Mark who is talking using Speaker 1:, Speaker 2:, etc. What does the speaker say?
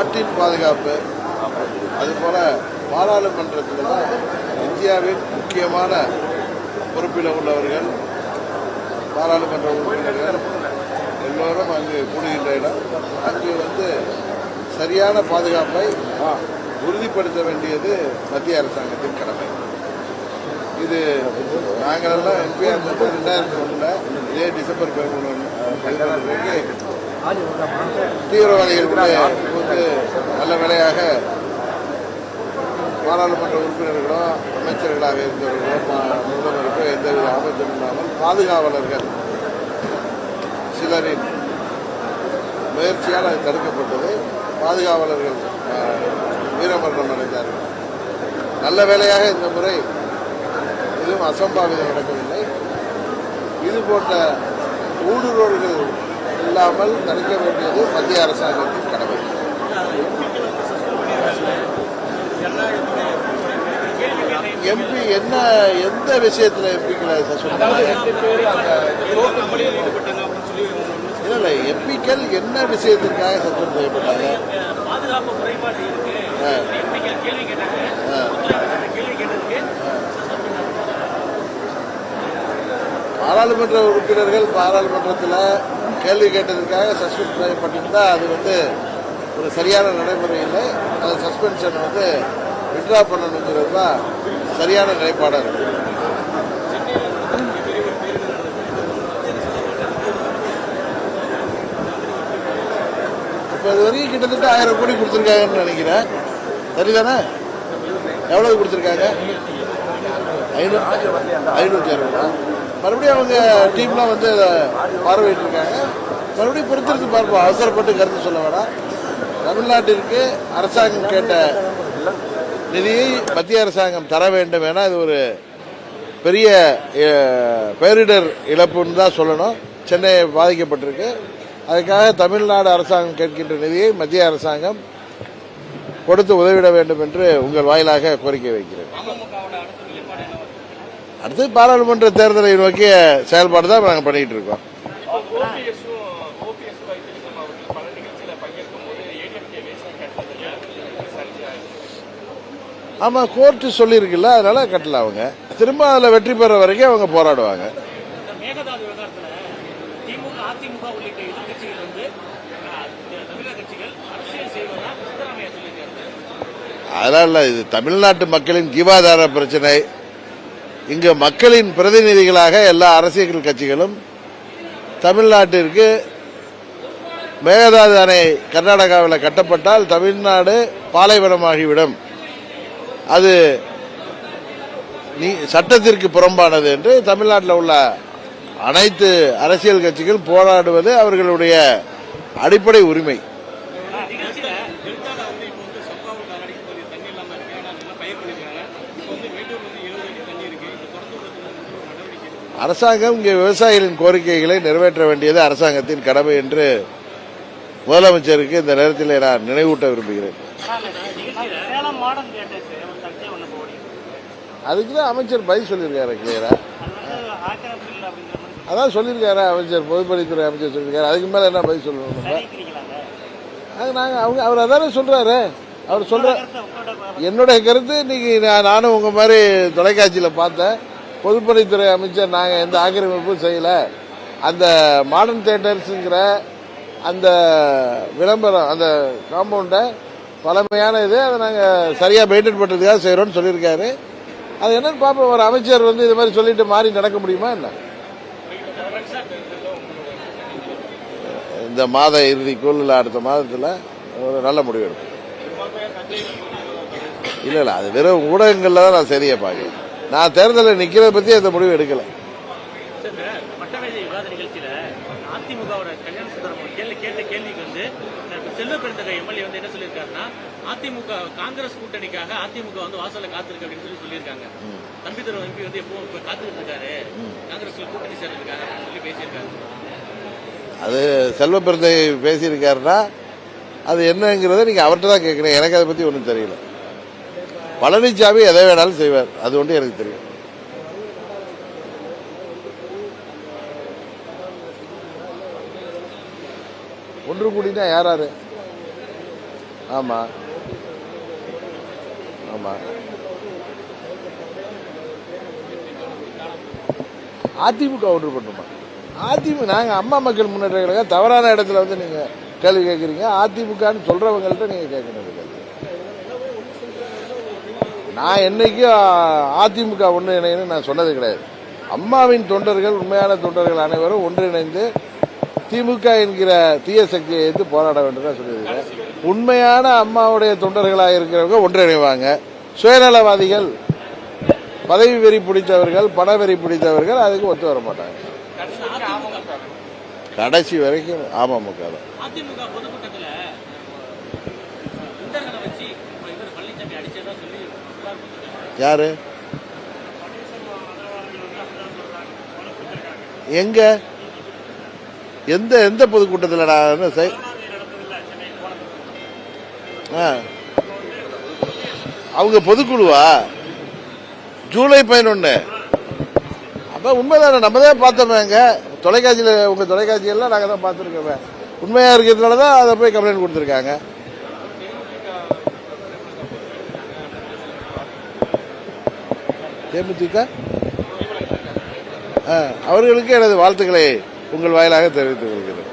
Speaker 1: நாட்டின் பாதுகாப்பு அதுபோல் பாராளுமன்றத்தில் இந்தியாவின் முக்கியமான பொறுப்பில் உள்ளவர்கள் பாராளுமன்ற உறுப்பினர்கள் எல்லோரும் அங்கு கூடுகின்ற இடம். அங்கு வந்து சரியான பாதுகாப்பை உறுதிப்படுத்த வேண்டியது மத்திய அரசாங்கத்தின் கடமை. இது நாங்களெல்லாம் எம்பியாக ரெண்டாயிரத்தி ஒன்றில் இதே டிசம்பர் பதிமூணு தீவிரவாதிகள் கூட வந்து நல்ல வேலையாக பாராளுமன்ற உறுப்பினர்களோ அமைச்சர்களாக இருந்தவர்களோ முதல்வருக்கோ எந்தவித ஆபத்தும் இல்லாமல் பாதுகாவலர்கள் சிலரின் முயற்சியால் அது தடுக்கப்பட்டது. பாதுகாவலர்கள் வீரமரணம் அடைந்தார்கள். நல்ல வேலையாக இந்த முறை எதுவும் அசம்பாவிதம் நடக்கவில்லை. இது போன்ற ஊடுருவல்கள் இல்லாமல் தடுக்க வேண்டியது மத்திய அரசாங்கத்தின் கடமை எம்பி என்ன எந்த விஷயத்துல எம்பிக்களை இல்ல இல்ல எம்பிக்கள் என்ன விஷயத்திற்காக சஸ்பெண்ட் செய்யப்பட்டாங்க பாராளுமன்ற உறுப்பினர்கள் பாராளுமன்றத்தில் கேள்வி கேட்டதுக்காக சஸ்பெண்ட் செய்யப்பட்டிருந்தா அது வந்து ஒரு சரியான நடைமுறை இல்லை. அந்த சஸ்பென்ஷன் வந்து விட்ரா பண்ணணுங்கிறது தான் சரியான நிலைப்பாடாக இருக்கு. இப்போ இது வரைக்கும் கிட்டத்தட்ட ஆயிரம் கோடி கொடுத்துருக்காங்கன்னு நினைக்கிறேன். சரிதானே? எவ்வளவு கொடுத்துருக்காங்க? ஐநூற்றி அறுபதா மறுபடியும் அவங்க டீம்லாம் வந்து அதை பார்வையிட்டு இருக்காங்க மறுபடியும் பொறுத்திருந்து பார்ப்போம் அவசரப்பட்டு கருத்து சொல்ல வேணாம். தமிழ்நாட்டிற்கு அரசாங்கம் கேட்ட நிதியை மத்திய அரசாங்கம் தர வேண்டும் என இது ஒரு பெரிய பேரிடர் இழப்புன்னு தான் சொல்லணும். சென்னை பாதிக்கப்பட்டிருக்கு. அதுக்காக தமிழ்நாடு அரசாங்கம் கேட்கின்ற நிதியை மத்திய அரசாங்கம் கொடுத்து உதவிட வேண்டும் என்று உங்கள் வாயிலாக கோரிக்கை வைக்கிறேன்.
Speaker 2: அடுத்து
Speaker 1: பாராளுமன்ற தேர்தலை நோக்கிய செயல்பாடு தான் நாங்கள் பண்ணிட்டு இருக்கோம். ஆமாம் கோர்ட்டு சொல்லியிருக்குல்ல அதனால கட்டல அவங்க. திரும்ப அதில் வெற்றி பெற வரைக்கும் அவங்க போராடுவாங்க. அதெல்லாம் இல்லை இது தமிழ்நாட்டு மக்களின் ஜீவாதார பிரச்சனை. இங்கு மக்களின் பிரதிநிதிகளாக எல்லா அரசியல் கட்சிகளும் தமிழ்நாட்டிற்கு மேகதாது அணை கர்நாடகாவில் கட்டப்பட்டால் தமிழ்நாடு பாலைவனமாகிவிடும். அது நீ சட்டத்திற்கு புறம்பானது என்று தமிழ்நாட்டில் உள்ள அனைத்து அரசியல் கட்சிகள் போராடுவது அவர்களுடைய அடிப்படை உரிமை. அரசாங்கம் இங்கே விவசாயிகளின் கோரிக்கைகளை நிறைவேற்ற வேண்டியது அரசாங்கத்தின் கடமை என்று முதலமைச்சருக்கு இந்த நேரத்தில் நான் நினைவூட்ட விரும்புகிறேன்
Speaker 2: சேலம் மாடர்ன் தியேட்டர்ஸ் ஒரு சர்ச்சை ஒன்று போடி
Speaker 1: அதுக்கு தான் அமைச்சர் பதில் சொல்லியிருக்காரு
Speaker 2: கிளியராக
Speaker 1: அதான் சொல்லியிருக்காரு அமைச்சர் பொதுப்பணித்துறை அமைச்சர் சொல்லியிருக்காரு. அதுக்கு மேலே என்ன பதில் சொல்லணும் நம்ம? அது நாங்கள் அவங்க அவர் அதானே சொல்கிறாரு அவர்
Speaker 2: சொல்கிற
Speaker 1: என்னுடைய கருத்து இன்றைக்கி நான் நானும் உங்கள் மாதிரி தொலைக்காட்சியில் பார்த்தேன். பொதுப்பணித்துறை அமைச்சர் நாங்கள் எந்த ஆக்கிரமிப்பும் செய்யலை. அந்த மாடர்ன் தேட்டர்ஸுங்கிற அந்த விளம்பரம் அந்த காம்பவுண்டை பழமையான இது அதை நாங்கள் சரியாக மெயின்டைன் பண்ணுறதுக்காக செய்கிறோன்னு சொல்லியிருக்காரு. அது என்னன்னு பார்ப்போம். ஒரு அமைச்சர் வந்து இது மாதிரி சொல்லிட்டு மாறி நடக்க முடியுமா என்ன? இந்த மாத இறுதிக்குள் இல்லை அடுத்த மாதத்தில் ஒரு நல்ல முடிவு எடுக்கும். இல்லை இல்லை அது வெறும் ஊடகங்களில் தான் நான் சரியாக பார்க்குறேன். நான் தேர்தலில் நிற்கிறத பற்றி அந்த முடிவு எடுக்கலை.
Speaker 2: மட்டமேதை விவாத நிகழ்ச்சியில அதிமுகவோட கல்யாண சுந்தரம் கேள்வி கேட்ட கேள்விக்கு வந்து செல்வ பெருந்தகை எம்எல்ஏ வந்து என்ன சொல்லியிருக்காருன்னா அதிமுக காங்கிரஸ் கூட்டணிக்காக அதிமுக வந்து வாசல்ல காத்திருக்கு அப்படின்னு சொல்லி சொல்லியிருக்காங்க. தம்பி தரும் எம்பி வந்து எப்பவும் இப்ப காத்துக்கிட்டு இருக்காரு காங்கிரஸ்ல கூட்டணி சேர்றதுக்காக அப்படின்னு சொல்லி பேசியிருக்காரு.
Speaker 1: அது செல்வ பிறந்தை பேசியிருக்காருன்னா அது என்னங்கிறத நீங்கள் அவர்கிட்ட தான் கேட்குறேன். எனக்கு அதை பற்றி ஒன்றும் தெரியல. பழனிசாமி எதை வேணாலும் செய்வார். அது ஒன்று எனக்கு தெரியும். ஒன்று கூடினா யார் யாரு ஆமா. ஆமா. அதிமுக ஒன்று பண்ணுமா அதிமுக நாங்கள் அம்மா மக்கள் முன்னேற்ற கழகம் தவறான இடத்துல வந்து நீங்கள் கேள்வி கேட்குறீங்க அதிமுகன்னு சொல்கிறவங்கள்ட்ட நீங்கள் கேட்கணும் கேள்வி நான் என்னைக்கும் அதிமுக ஒன்று இணையன்னு நான் சொன்னது கிடையாது. அம்மாவின் தொண்டர்கள் உண்மையான தொண்டர்கள் அனைவரும் ஒன்றிணைந்து திமுக என்கிற தீய சக்தியை எதிர்த்து போராட வேண்டும் சொல்லியிருக்கிறேன் உண்மையான அம்மாவுடைய தொண்டர்களாக இருக்கிறவங்க ஒன்றிணைவாங்க. சுயநலவாதிகள் பதவி வெறி பிடித்தவர்கள் பண வெறி பிடித்தவர்கள் அதுக்கு ஒத்து வர மாட்டாங்க. கடைசி வரைக்கும் அமமுக தான்.
Speaker 2: அதிமுக பொதுக்கூட்டத்துல குண்டர்களை வச்சு இவர் பழனிசாமி அடிச்சதா சொல்லி புகார் கொடுத்திருக்காங்க.
Speaker 1: யாரு எங்க எந்த எந்த பொதுக்கூட்டத்தில் நான் என்ன செய்- ஆ. அவங்க பொதுக்குழுவா? ஜூலை பதினொன்று அப்போ உண்மைதானே நம்ம தான் பார்த்தோமேங்க தொலைக்காட்சியில் உங்கள் தொலைக்காட்சியெல்லாம் நாங்கள் தான் பார்த்துருக்கோமே. உண்மையாக இருக்கிறதுனால தான் அதை போய் கம்ப்ளைண்ட் கொடுத்துருக்காங்க. தேமுதிக ஆ, அவர்களுக்கு எனது வாழ்த்துக்களை. உங்கள் வாயிலாக தெரிவித்துக் கொள்கிறேன்.